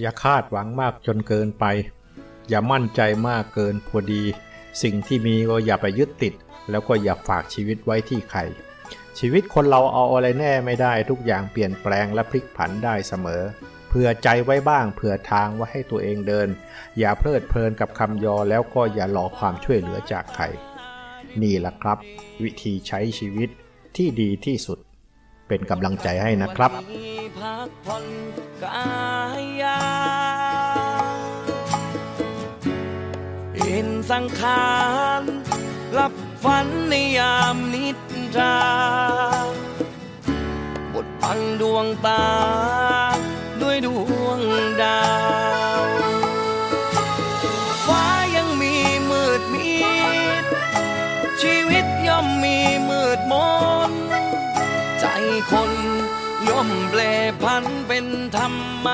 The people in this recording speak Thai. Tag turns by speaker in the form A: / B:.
A: อย่าคาดหวังมากจนเกินไป อย่ามั่นใจมากเกินพอดี สิ่งที่มีก็อย่าไปยึดติด แล้วก็อย่าฝากชีวิตไว้ที่ใครชีวิตคนเราเอาอะไรแน่ไม่ได้ทุกอย่างเปลี่ยนแปลงและพลิกผันได้เสมอ เผื่อใจไว้บ้างเผื่อทางไว้ให้ตัวเองเดิน อย่าเพลิดเพลินกับคำยอแล้วก็อย่ารอความช่วยเหลือจากใคร นี่แหละครับ วิธีใช้ชีวิตที่ดีที่สุด เป็นกำลังใจให้นะครับ
B: สังขารหลับฝันในยามนิทราบทบังดวงตา ด้วยดวงดาว ฟ้ายังมีมืดมิด ชีวิตย่อมมีมืดมน ใจคนย่อมแปรพันเป็นธรรม